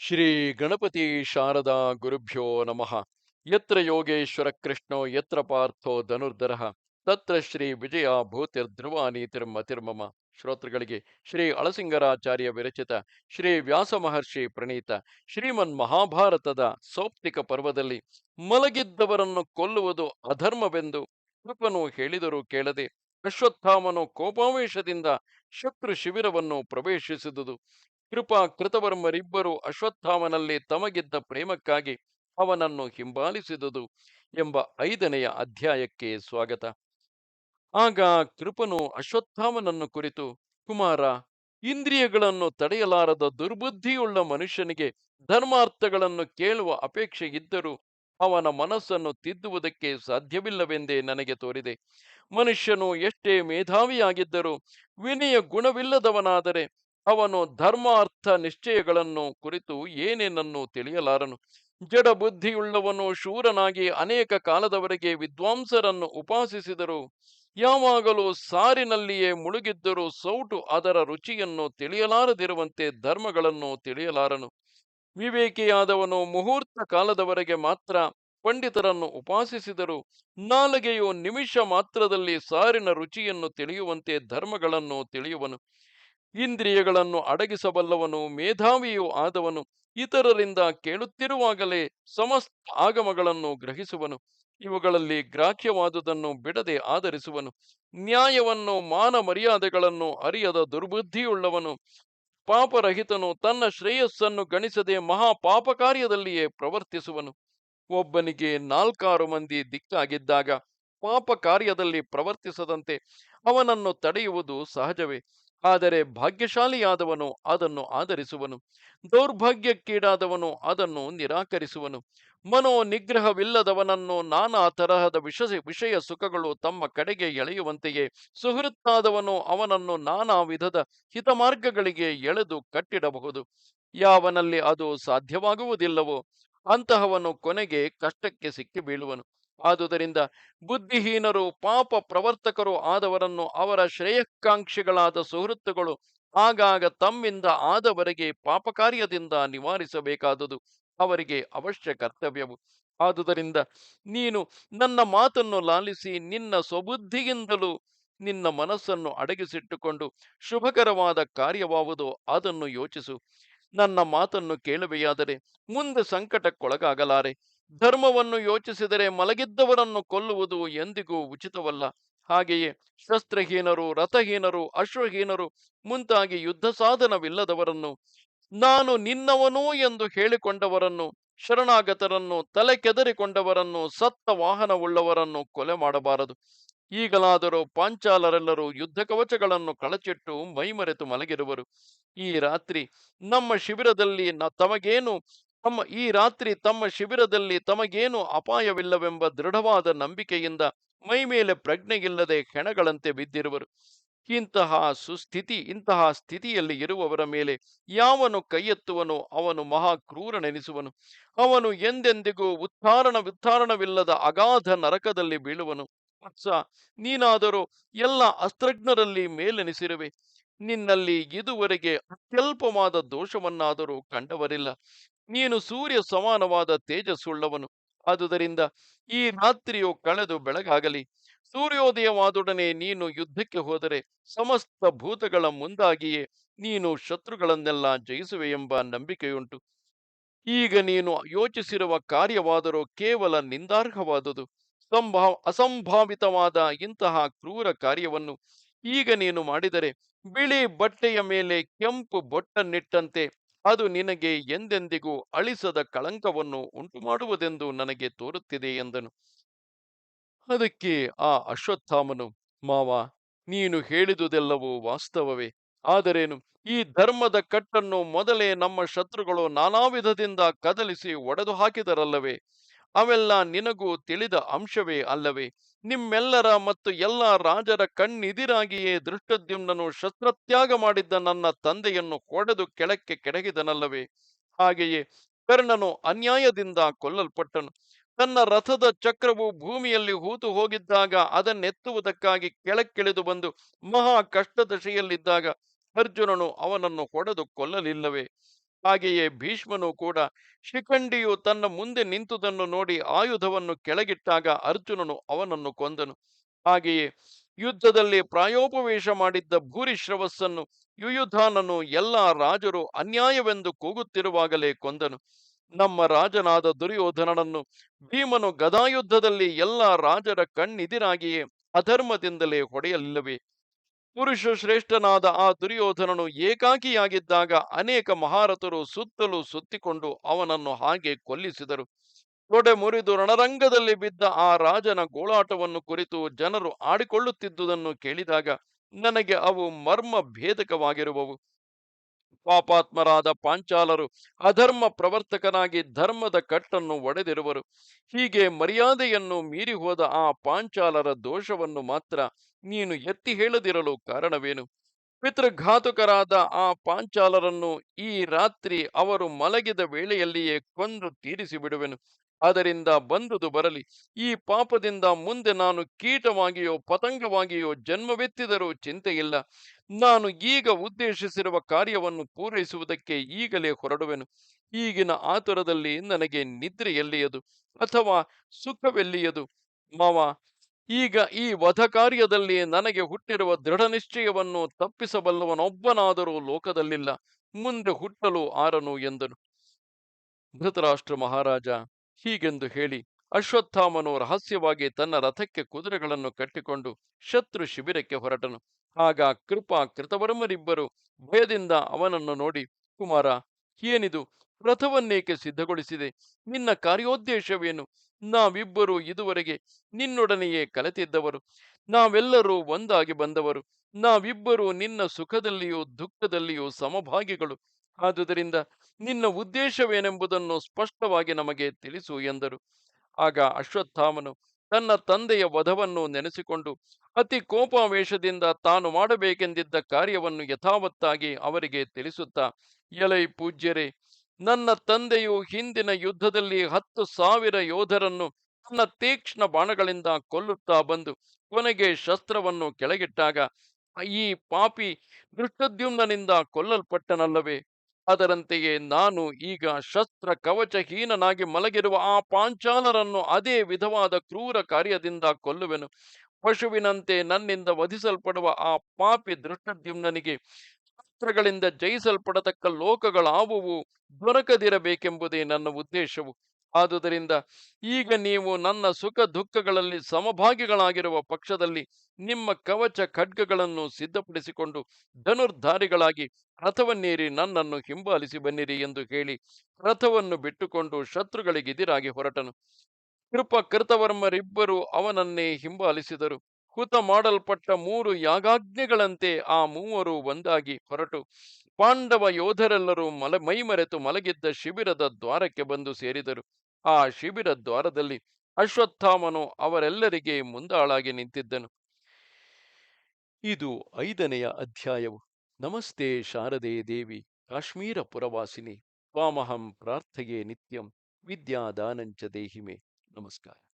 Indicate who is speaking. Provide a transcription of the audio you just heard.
Speaker 1: ಶ್ರೀ ಗಣಪತಿ ಶಾರದಾ ಗುರುಭ್ಯೋ ನಮಃ. ಯತ್ರ ಯೋಗೇಶ್ವರ ಕೃಷ್ಣೋ, ಯತ್ರ ಪಾರ್ಥೋ ಧನುರ್ಧರ. ತತ್ರ ಶ್ರೀ ವಿಜಯ ಭೂತಿರ್ಧ್ರುವ ನೀತಿರ್ಮತಿರ್ಮಮ ಶ್ರೋತೃಗಳಿಗೆ ಶ್ರೀ ಅಳಸಿಂಗರಾಚಾರ್ಯ ವಿರಚಿತ ಶ್ರೀ ವ್ಯಾಸ ಮಹರ್ಷಿ ಪ್ರಣೀತ ಶ್ರೀಮನ್ ಮಹಾಭಾರತದ ಸೌಪ್ತಿಕ ಪರ್ವದಲ್ಲಿ ಮಲಗಿದ್ದವರನ್ನು ಕೊಲ್ಲುವುದು ಅಧರ್ಮವೆಂದು ಕೃಪನು ಹೇಳಿದರೂ ಕೇಳದೆ ಅಶ್ವತ್ಥಾಮನು ಕೋಪಾವೇಶದಿಂದ ಶತ್ರು ಶಿಬಿರವನ್ನು ಪ್ರವೇಶಿಸಿದುದು. ಕೃಪಾ ಕೃತವರ್ಮರಿಬ್ಬರು ಅಶ್ವತ್ಥಾಮನಲ್ಲಿ ತಮಗಿದ್ದ ಪ್ರೇಮಕ್ಕಾಗಿ ಅವನನ್ನು ಹಿಂಬಾಲಿಸಿದುದು ಎಂಬ ಐದನೆಯ ಅಧ್ಯಾಯಕ್ಕೆ ಸ್ವಾಗತ. ಆಗ ಕೃಪನು ಅಶ್ವತ್ಥಾಮನನ್ನು ಕುರಿತು, ಕುಮಾರ, ಇಂದ್ರಿಯಗಳನ್ನು ತಡೆಯಲಾರದ ದುರ್ಬುದ್ಧಿಯುಳ್ಳ ಮನುಷ್ಯನಿಗೆ ಧರ್ಮಾರ್ಥಗಳನ್ನು ಕೇಳುವ ಅಪೇಕ್ಷೆ ಇದ್ದರೂ ಅವನ ಮನಸ್ಸನ್ನು ತಿದ್ದುವುದಕ್ಕೆ ಸಾಧ್ಯವಿಲ್ಲವೆಂದೇ ನನಗೆ ತೋರಿದೆ. ಮನುಷ್ಯನು ಎಷ್ಟೇ ಮೇಧಾವಿಯಾಗಿದ್ದರೂ ವಿನಯ ಗುಣವಿಲ್ಲದವನಾದರೆ ಅವನು ಧರ್ಮ, ಅರ್ಥ, ನಿಶ್ಚಯಗಳನ್ನು ಕುರಿತು ಏನೇನನ್ನು ತಿಳಿಯಲಾರನು? ಜಡ ಬುದ್ಧಿಯುಳ್ಳವನು ಶೂರನಾಗಿ ಅನೇಕ ಕಾಲದವರೆಗೆ ವಿದ್ವಾಂಸರನ್ನು ಉಪಾಸಿಸಿದರು. ಯಾವಾಗಲೂ ಸಾರಿನಲ್ಲಿಯೇ ಮುಳುಗಿದ್ದರೂ ಸೌಟು ಅದರ ರುಚಿಯನ್ನು ತಿಳಿಯಲಾರದಿರುವಂತೆ ಧರ್ಮಗಳನ್ನು ತಿಳಿಯಲಾರನು. ವಿವೇಕಿಯಾದವನು ಮುಹೂರ್ತ ಕಾಲದವರೆಗೆ ಮಾತ್ರ ಪಂಡಿತರನ್ನು ಉಪಾಸಿಸಿದರು. ನಾಲಿಗೆಯು ನಿಮಿಷ ಮಾತ್ರದಲ್ಲಿ ಸಾರಿನ ರುಚಿಯನ್ನು ತಿಳಿಯುವಂತೆ ಧರ್ಮಗಳನ್ನು ತಿಳಿಯುವನು. ಇಂದ್ರಿಯಗಳನ್ನು ಅಡಗಿಸಬಲ್ಲವನು, ಮೇಧಾವಿಯೂ ಆದವನು, ಇತರರಿಂದ ಕೇಳುತ್ತಿರುವಾಗಲೇ ಸಮಸ್ತ ಆಗಮಗಳನ್ನು ಗ್ರಹಿಸುವನು. ಇವುಗಳಲ್ಲಿ ಗ್ರಾಹ್ಯವಾದುದನ್ನು ಬಿಡದೆ ಆಧರಿಸುವನು. ನ್ಯಾಯವನ್ನು ಮಾನ ಮರ್ಯಾದೆಗಳನ್ನು ಅರಿಯದ ದುರ್ಬುದ್ಧಿಯುಳ್ಳವನು. ಪಾಪರಹಿತನು ತನ್ನ ಶ್ರೇಯಸ್ಸನ್ನು ಗಣಿಸದೆ ಮಹಾ ಪಾಪ ಕಾರ್ಯದಲ್ಲಿಯೇ ಪ್ರವರ್ತಿಸುವನು. ಒಬ್ಬನಿಗೆ ನಾಲ್ಕಾರು ಮಂದಿ ದಿಕ್ಕಾಗಿದ್ದಾಗ ಪಾಪ ಕಾರ್ಯದಲ್ಲಿ ಪ್ರವರ್ತಿಸದಂತೆ ಅವನನ್ನು ತಡೆಯುವುದು ಸಹಜವೇ. ಆದರೆ ಭಾಗ್ಯಶಾಲಿಯಾದವನು ಅದನ್ನು ಆಧರಿಸುವನು. ದೌರ್ಭಾಗ್ಯಕ್ಕೀಡಾದವನು ಅದನ್ನು ನಿರಾಕರಿಸುವನು. ಮನೋ ನಿಗ್ರಹವಿಲ್ಲದವನನ್ನು ನಾನಾ ತರಹದ ವಿಷ, ವಿಷಯ ಸುಖಗಳು ತಮ್ಮ ಕಡೆಗೆ ಎಳೆಯುವಂತೆಯೇ. ಸುಹೃತ್ತಾದವನು ಅವನನ್ನು ನಾನಾ ವಿಧದ ಹಿತಮಾರ್ಗಗಳಿಗೆ ಎಳೆದು ಕಟ್ಟಿಡಬಹುದು. ಯಾವನಲ್ಲಿ ಅದು ಸಾಧ್ಯವಾಗುವುದಿಲ್ಲವೋ, ಅಂತಹವನು ಕೊನೆಗೆ ಕಷ್ಟಕ್ಕೆ ಸಿಕ್ಕಿ ಬೀಳುವನು. ಆದುದರಿಂದ ಬುದ್ಧಿಹೀನರು, ಪಾಪ ಪ್ರವರ್ತಕರು ಆದವರನ್ನು ಅವರ ಶ್ರೇಯಕಾಂಕ್ಷಿಗಳಾದ ಸುಹೃತ್ತುಗಳು ಆಗಾಗ ತಮ್ಮಿಂದ ಆದವರೆಗೆ ಪಾಪಕಾರ್ಯದಿಂದ ನಿವಾರಿಸಬೇಕಾದುದು ಅವರಿಗೆ ಅವಶ್ಯ ಕರ್ತವ್ಯವು. ಆದುದರಿಂದ ನೀನು ನನ್ನ ಮಾತನ್ನು ಲಾಲಿಸಿ ನಿನ್ನ ಸ್ವಬುದ್ಧಿಯಿಂದಲೂ ನಿನ್ನ ಮನಸ್ಸನ್ನು ಅಡಗಿಸಿಟ್ಟುಕೊಂಡು ಶುಭಕರವಾದ ಕಾರ್ಯವಾವುದು ಅದನ್ನು ಯೋಚಿಸು. ನನ್ನ ಮಾತನ್ನು ಕೇಳುವೆಯಾದರೆ ಮುಂದೆ ಸಂಕಟಕ್ಕೊಳಗಾಗಲಾರೆ. ಧರ್ಮವನ್ನು ಯೋಚಿಸಿದರೆ ಮಲಗಿದ್ದವರನ್ನು ಕೊಲ್ಲುವುದು ಎಂದಿಗೂ ಉಚಿತವಲ್ಲ. ಹಾಗೆಯೇ ಶಸ್ತ್ರಹೀನರು, ರಥಹೀನರು, ಅಶ್ವಹೀನರು ಮುಂತಾಗಿ ಯುದ್ಧ ಸಾಧನವಿಲ್ಲದವರನ್ನು, ನಾನು ನಿನ್ನವನು ಎಂದು ಹೇಳಿಕೊಂಡವರನ್ನು, ಶರಣಾಗತರನ್ನು, ತಲೆ ಕೆದರಿಕೊಂಡವರನ್ನು, ಸತ್ತ ವಾಹನವುಳ್ಳವರನ್ನು ಕೊಲೆ ಮಾಡಬಾರದು. ಈಗಲಾದರೂ ಪಾಂಚಾಲರೆಲ್ಲರೂ ಯುದ್ಧ ಕವಚಗಳನ್ನು ಕಳಚಿಟ್ಟು ಮೈಮರೆತು ಮಲಗಿರುವರು. ಈ ರಾತ್ರಿ ನಮ್ಮ ಶಿಬಿರದಲ್ಲಿ ನ ತಮಗೇನು ತಮ್ಮ ಈ ರಾತ್ರಿ ತಮ್ಮ ಶಿಬಿರದಲ್ಲಿ ತಮಗೇನು ಅಪಾಯವಿಲ್ಲವೆಂಬ ದೃಢವಾದ ನಂಬಿಕೆಯಿಂದ ಮೈಮೇಲೆ ಪ್ರಜ್ಞೆಯಿಲ್ಲದೆ ಹೆಣಗಳಂತೆ ಬಿದ್ದಿರುವರು. ಇಂತಹ ಸುಸ್ಥಿತಿ, ಇಂತಹ ಸ್ಥಿತಿಯಲ್ಲಿ ಇರುವವರ ಮೇಲೆ ಯಾವನು ಕೈಯೆತ್ತುವನು ಅವನು ಮಹಾ ಕ್ರೂರನೆನಿಸುವನು. ಅವನು ಎಂದೆಂದಿಗೂ ಉತ್ಥಾರಣ ವಿತ್ಥಾರಣವಿಲ್ಲದ ಅಗಾಧ ನರಕದಲ್ಲಿ ಬೀಳುವನು. ಅತ್ಸ ನೀನಾದರೂ ಎಲ್ಲ ಅಸ್ತ್ರಜ್ಞರಲ್ಲಿ ಮೇಲೆನಿಸಿರುವೆ. ನಿನ್ನಲ್ಲಿ ಇದುವರೆಗೆ ಅತ್ಯಲ್ಪವಾದ ದೋಷವನ್ನಾದರೂ ಕಂಡವರಿಲ್ಲ. ನೀನು ಸೂರ್ಯ ಸಮಾನವಾದ ತೇಜಸ್ಸುಳ್ಳವನು. ಆದುದರಿಂದ ಈ ರಾತ್ರಿಯು ಕಳೆದು ಬೆಳಗಾಗಲಿ. ಸೂರ್ಯೋದಯವಾದೊಡನೆ ನೀನು ಯುದ್ಧಕ್ಕೆ ಹೋದರೆ ಸಮಸ್ತ ಭೂತಗಳ ಮುಂದಾಗಿಯೇ ನೀನು ಶತ್ರುಗಳನ್ನೆಲ್ಲ ಜಯಿಸುವೆ ಎಂಬ ನಂಬಿಕೆಯುಂಟು. ಈಗ ನೀನು ಯೋಚಿಸಿರುವ ಕಾರ್ಯವಾದರೂ ಕೇವಲ ನಿಂದಾರ್ಹವಾದುದು. ಸಂಭಾವ ಅಸಂಭಾವಿತವಾದ ಇಂತಹ ಕ್ರೂರ ಕಾರ್ಯವನ್ನು ಈಗ ನೀನು ಮಾಡಿದರೆ ಬಿಳಿ ಬಟ್ಟೆಯ ಮೇಲೆ ಕೆಂಪು ಬೊಟ್ಟನ್ನಿಟ್ಟಂತೆ ಅದು ನಿನಗೆ ಎಂದೆಂದಿಗೂ ಅಳಿಸದ ಕಳಂಕವನ್ನು ಉಂಟುಮಾಡುವುದೆಂದು ನನಗೆ ತೋರುತ್ತಿದೆ ಎಂದನು. ಅದಕ್ಕೆ ಆ ಅಶ್ವತ್ಥಾಮನು, ಮಾವ, ನೀನು ಹೇಳಿದುದೆಲ್ಲವೂ ವಾಸ್ತವವೇ. ಆದರೇನು, ಈ ಧರ್ಮದ ಕಟ್ಟನ್ನು ಮೊದಲೇ ನಮ್ಮ ಶತ್ರುಗಳು ನಾನಾ ವಿಧದಿಂದ ಕದಲಿಸಿ ಒಡೆದು ಹಾಕಿದರಲ್ಲವೇ ಅವೆಲ್ಲ ನಿನಗೂ ತಿಳಿದ ಅಂಶವೇ ಅಲ್ಲವೇ? ನಿಮ್ಮೆಲ್ಲರ ಮತ್ತು ಎಲ್ಲ ರಾಜರ ಕಣ್ಣಿದಿರಾಗಿಯೇ ದೃಷ್ಟದ್ಯುಮ್ನನು ಶಸ್ತ್ರತ್ಯಾಗ ಮಾಡಿದ್ದ ನನ್ನ ತಂದೆಯನ್ನು ಕೊಡೆದು ಕೆಳಕ್ಕೆ ಕೆಡಗಿದನಲ್ಲವೇ? ಹಾಗೆಯೇ ಕರ್ಣನು ಅನ್ಯಾಯದಿಂದ ಕೊಲ್ಲಲ್ಪಟ್ಟನು. ತನ್ನ ರಥದ ಚಕ್ರವು ಭೂಮಿಯಲ್ಲಿ ಹೂತು ಹೋಗಿದ್ದಾಗ ಅದನ್ನೆತ್ತುವುದಕ್ಕಾಗಿ ಕೆಳಕ್ಕಿಳಿದು ಬಂದು ಮಹಾ ಕಷ್ಟದಶೆಯಲ್ಲಿದ್ದಾಗ ಅರ್ಜುನನು ಅವನನ್ನು ಹೊಡೆದು ಕೊಲ್ಲಲಿಲ್ಲವೇ? ಹಾಗೆಯೇ ಭೀಷ್ಮನು ಕೂಡ ಶಿಖಂಡಿಯು ತನ್ನ ಮುಂದೆ ನಿಂತುದನ್ನು ನೋಡಿ ಆಯುಧವನ್ನು ಕೆಳಗಿಟ್ಟಾಗ ಅರ್ಜುನನು ಅವನನ್ನು ಕೊಂದನು. ಹಾಗೆಯೇ ಯುದ್ಧದಲ್ಲಿ ಪ್ರಾಯೋಪವೇಶ ಮಾಡಿದ್ದ ಭೂರಿಶ್ರವಸ್ಸನ್ನು ಯುಯುಧಾನನು ಎಲ್ಲ ರಾಜರು ಅನ್ಯಾಯವೆಂದು ಕೂಗುತ್ತಿರುವಾಗಲೇ ಕೊಂದನು. ನಮ್ಮ ರಾಜನಾದ ದುರ್ಯೋಧನನನ್ನು ಭೀಮನು ಗದಾಯುದ್ಧದಲ್ಲಿ ಎಲ್ಲ ರಾಜರ ಕಣ್ಣಿದಿರಾಗಿಯೇ ಅಧರ್ಮದಿಂದಲೇ ಹೊಡೆಯಲಿಲ್ಲವೇ? ಪುರುಷ ಶ್ರೇಷ್ಠನಾದ ಆ ದುರ್ಯೋಧನನು ಏಕಾಕಿಯಾಗಿದ್ದಾಗ ಅನೇಕ ಮಹಾರಥರು ಸುತ್ತಲೂ ಸುತ್ತಿಕೊಂಡು ಅವನನ್ನು ಹಾಗೆ ಕೊಲ್ಲಿಸಿದರು. ತೊಡೆ ಮುರಿದು ರಣರಂಗದಲ್ಲಿ ಬಿದ್ದ ಆ ರಾಜನ ಗೋಳಾಟವನ್ನು ಕುರಿತು ಜನರು ಆಡಿಕೊಳ್ಳುತ್ತಿದ್ದುದನ್ನು ಕೇಳಿದಾಗ ನನಗೆ ಅವು ಮರ್ಮ ಭೇದಕವಾಗಿರುವವು ಪಾಪಾತ್ಮರಾದ ಪಾಂಚಾಲರು ಅಧರ್ಮ ಪ್ರವರ್ತಕನಾಗಿ ಧರ್ಮದ ಕಟ್ಟನ್ನು ಒಡೆದಿರುವರು. ಹೀಗೆ ಮರ್ಯಾದೆಯನ್ನು ಮೀರಿ ಹೋದ ಆ ಪಾಂಚಾಲರ ದೋಷವನ್ನು ಮಾತ್ರ ನೀನು ಎತ್ತಿ ಹೇಳದಿರಲು ಕಾರಣವೇನು? ಪಿತೃಘಾತುಕರಾದ ಆ ಪಾಂಚಾಲರನ್ನು ಈ ರಾತ್ರಿ ಅವರು ಮಲಗಿದ ವೇಳೆಯಲ್ಲಿಯೇ ಕೊಂದು ತೀರಿಸಿ ಬಿಡುವೆನು. ಅದರಿಂದ ಬಂದುದು ಬರಲಿ. ಈ ಪಾಪದಿಂದ ಮುಂದೆ ನಾನು ಕೀಟವಾಗಿಯೋ, ಪತಂಗವಾಗಿಯೋ ಜನ್ಮವೆತ್ತಿದರೂ ಚಿಂತೆಯಿಲ್ಲ ನಾನು ಈಗ ಉದ್ದೇಶಿಸಿರುವ ಕಾರ್ಯವನ್ನು ಪೂರೈಸುವುದಕ್ಕೆ ಈಗಲೇ ಹೊರಡುವೆನು. ಈಗಿನ ಆತುರದಲ್ಲಿ ನನಗೆ ನಿದ್ರೆ ಎಲ್ಲಿಯದು ಅಥವಾ ಸುಖವೆಲ್ಲಿಯದು? ಮಾವ, ಈಗ ಈ ವಧ ಕಾರ್ಯದಲ್ಲಿ ನನಗೆ ಹುಟ್ಟಿರುವ ದೃಢ ನಿಶ್ಚಯವನ್ನು ತಪ್ಪಿಸಬಲ್ಲವನೊಬ್ಬನಾದರೂ ಲೋಕದಲ್ಲಿಲ್ಲ. ಮುಂದೆ ಹುಟ್ಟಲು ಆರನು ಎಂದನು. ಧೃತರಾಷ್ಟ್ರ ಮಹಾರಾಜ ಹೀಗೆಂದು ಹೇಳಿ ಅಶ್ವತ್ಥಾಮನು ರಹಸ್ಯವಾಗಿ ತನ್ನ ರಥಕ್ಕೆ ಕುದುರೆಗಳನ್ನು ಕಟ್ಟಿಕೊಂಡು ಶತ್ರು ಶಿಬಿರಕ್ಕೆ ಹೊರಟನು. ಆಗ ಕೃಪಾ ಕೃತವರ್ಮರಿಬ್ಬರು ಭಯದಿಂದ ಅವನನ್ನು ನೋಡಿ, ಕುಮಾರ, ಏನಿದು? ರಥವನ್ನೇಕೆ ಸಿದ್ಧಗೊಳಿಸಿದೆ? ನಿನ್ನ ಕಾರ್ಯೋದ್ದೇಶವೇನು? ನಾವಿಬ್ಬರು ಇದುವರೆಗೆ ನಿನ್ನೊಡನೆಯೇ ಕಲೆತಿದ್ದವರು. ನಾವೆಲ್ಲರೂ ಒಂದಾಗಿ ಬಂದವರು. ನಾವಿಬ್ಬರು ನಿನ್ನ ಸುಖದಲ್ಲಿಯೂ ದುಃಖದಲ್ಲಿಯೂ ಸಮಭಾಗಿಗಳು. ಆದುದರಿಂದ ನಿನ್ನ ಉದ್ದೇಶವೇನೆಂಬುದನ್ನು ಸ್ಪಷ್ಟವಾಗಿ ನಮಗೆ ತಿಳಿಸು ಎಂದರು. ಆಗ ಅಶ್ವತ್ಥಾಮನು ತನ್ನ ತಂದೆಯ ವಧವನ್ನು ನೆನೆಸಿಕೊಂಡು ಅತಿ ಕೋಪಾವೇಶದಿಂದ ತಾನು ಮಾಡಬೇಕೆಂದಿದ್ದ ಕಾರ್ಯವನ್ನು ಯಥಾವತ್ತಾಗಿ ಅವರಿಗೆ ತಿಳಿಸುತ್ತಾ, ಎಲೈ ಪೂಜ್ಯರೇ, ನನ್ನ ತಂದೆಯು ಹಿಂದಿನ ಯುದ್ಧದಲ್ಲಿ ಹತ್ತು ಸಾವಿರ ಯೋಧರನ್ನು ತನ್ನ ತೀಕ್ಷ್ಣ ಬಾಣಗಳಿಂದ ಕೊಲ್ಲುತ್ತಾ ಬಂದು ಕೊನೆಗೆ ಶಸ್ತ್ರವನ್ನು ಕೆಳಗಿಟ್ಟಾಗ, ಈ ಪಾಪಿ ದೃಷ್ಟದ್ಯುಮ್ನಿಂದ ಕೊಲ್ಲಲ್ಪಟ್ಟನಲ್ಲವೇ? ಅದರಂತೆಯೇ ನಾನು ಈಗ ಶಸ್ತ್ರ ಕವಚಹೀನನಾಗಿ ಮಲಗಿರುವ ಆ ಪಾಂಚಾಲರನ್ನು ಅದೇ ವಿಧವಾದ ಕ್ರೂರ ಕಾರ್ಯದಿಂದ ಕೊಲ್ಲುವೆನು. ಪಶುವಿನಂತೆ ನನ್ನಿಂದ ವಧಿಸಲ್ಪಡುವ ಆ ಪಾಪಿ ದೃಷ್ಟದ್ಯುಮ್ನಿಗೆ ಶಸ್ತ್ರಗಳಿಂದ ಜಯಿಸಲ್ಪಡತಕ್ಕ ಲೋಕಗಳಾವುವು ದೊರಕದಿರಬೇಕೆಂಬುದೇ ನನ್ನ ಉದ್ದೇಶವು. ಆದುದರಿಂದ ಈಗ ನೀವು ನನ್ನ ಸುಖ ದುಃಖಗಳಲ್ಲಿ ಸಮಭಾಗಿಗಳಾಗಿರುವ ಪಕ್ಷದಲ್ಲಿ ನಿಮ್ಮ ಕವಚ ಖಡ್ಗಗಳನ್ನು ಸಿದ್ಧಪಡಿಸಿಕೊಂಡು ಧನುರ್ಧಾರಿಗಳಾಗಿ ರಥವನ್ನೇರಿ ನನ್ನನ್ನು ಹಿಂಬಾಲಿಸಿ ಬನ್ನಿರಿ ಎಂದು ಹೇಳಿ ರಥವನ್ನು ಬಿಟ್ಟುಕೊಂಡು ಶತ್ರುಗಳಿಗೆದಿರಾಗಿ ಹೊರಟನು. ಕೃಪ ಕೃತವರ್ಮರಿಬ್ಬರು ಅವನನ್ನೇ ಹಿಂಬಾಲಿಸಿದರು. ಹುತ ಮಾಡಲ್ಪಟ್ಟ ಮೂರು ಯಾಗಾಜ್ಞೆಗಳಂತೆ ಆ ಮೂವರು ಒಂದಾಗಿ ಹೊರಟು. ಪಾಂಡವ ಯೋಧರೆಲ್ಲರೂ ಮಲ, ಮೈಮರೆತು ಮಲಗಿದ್ದ ಶಿಬಿರದ ದ್ವಾರಕ್ಕೆ ಬಂದು ಸೇರಿದರು. ಆ ಶಿಬಿರ ದ್ವಾರದಲ್ಲಿ ಅಶ್ವತ್ಥಾಮನು ಅವರೆಲ್ಲರಿಗೆ ಮುಂದಾಳಾಗಿ ನಿಂತಿದ್ದನು. ಇದು ಐದನೆಯ ಅಧ್ಯಾಯವು. ನಮಸ್ತೆ ಶಾರದೆ ದೇವಿ ಕಾಶ್ಮೀರ ಪುರವಾಸಿನಿ ತ್ವಾಮಹಂ ಪ್ರಾರ್ಥೆಯೇ ನಿತ್ಯಂ, ವಿದ್ಯಾದಾನಂಚ ದೇಹಿಮೆ. ನಮಸ್ಕಾರ.